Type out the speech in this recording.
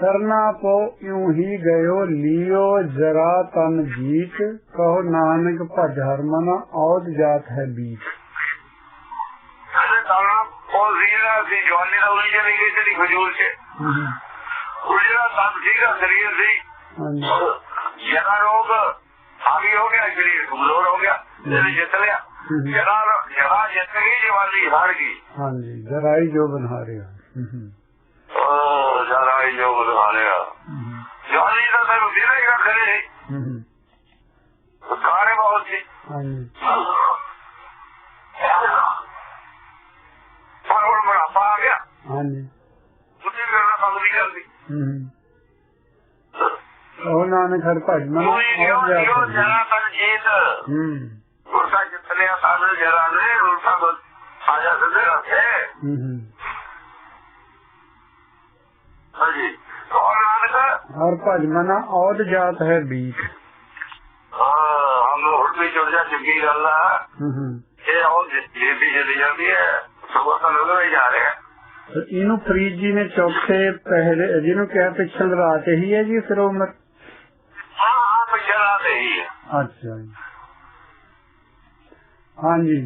ਸਰਨਾ ਪੋ ਇਉ ਹੀ ਗਇਓ ਲਿਓ ਜਰਾ ਤਨ ਜੀਤ ਕਹੋ ਨਾਨਕ ਭਜ ਹਰਮਨ ਔਦ ਜਾਤ ਹੈ ਬੀਤ। ਉਹ ਜ਼ੀਰਾ ਜਵਾਨੀ ਦਾ ਚ ਸਰੀਰ ਜਰਾ ਰੋਗ ਹਾਵੀ ਹੋ ਗਿਆ ਸਰੀਰ ਕਮਜ਼ੋਰ ਹੋ ਗਿਆ ਜਿਹਨੇ ਜਿੱਤ ਲਿਆ। ਹਮ, ਜਰਾ ਜਰਾ ਜਿੱਤ ਗਈ ਜਵਾਨੀ ਹਾਰ ਗਈ। ਹਾਂਜੀ ਜਰਾਈ ਜੋ ਬਣਾ ਰਿਹਾ ਹਮ, ਹਮ, ਉਹ ਜਰਾ ਹੀ ਜੋ ਬਣਾ ਲਿਆ ਹਮ, ਦਾ ਤਾਂ ਜ਼ੀਰਾ ਹੀ ਰੱਖ ਲੈ ਹਮ, ਸਾਰੇ ਬਹੁਤ ਸੀ ਹਾਂਜੀ। ਪਰ ਹੁਣ ਬੁਢਾਪਾ ਆ ਗਿਆ। ਹਾਂਜੀ। ਤੁਸੀਂ ਕਰਨਾ ਕੰਮ ਨਹੀਂ ਕਰਦੀ ਹਮ, ਕਹੋ ਨਾਨਕ ਹਰ ਭਜ ਮਨ ਉਹ ਹੀ ਜਾਤ ਹੈ। ਜਰਾ ਤਨ ਜੀਤ ਹਮ, ਗੁਰਸਾ ਜਿੱਤ ਲਿਆ ਸਾਨੂੰ ਜਰਾ ਨੇ ਗੁਰਸਾ ਕੋ ਆਜਾ ਸਦੇ ਰੱਖੇ ਹਮ, ਹਮ, ਹਾਂਜੀ और नानक ਹਰ ਭਜ ਮਨ ਔਦ ਜਾਤ ਹੈ ਬੀਤ हम लोग भी जुड़ जा चुकी गल है ਹਮ, ਹਮ। ये और ये भी चली जाती है सुबह तो लोग ही जा रहे हैं ਤੇ ਇਹਨੂੰ ਫਰੀਦ ਜੀ ਨੇ ਚੌਥੇ ਪਹਿਲੇ ਜਿਹਨੂੰ ਕਿਹਾ ਪਿਛਲ ਰਾਤ ਹੀ ਹੈ ਜੀ ਫਿਰ ਉਮਰ हाँ हाँ पिछड़ा नहीं है ਅੱਛਾ ਜੀ ਹਾਂਜੀ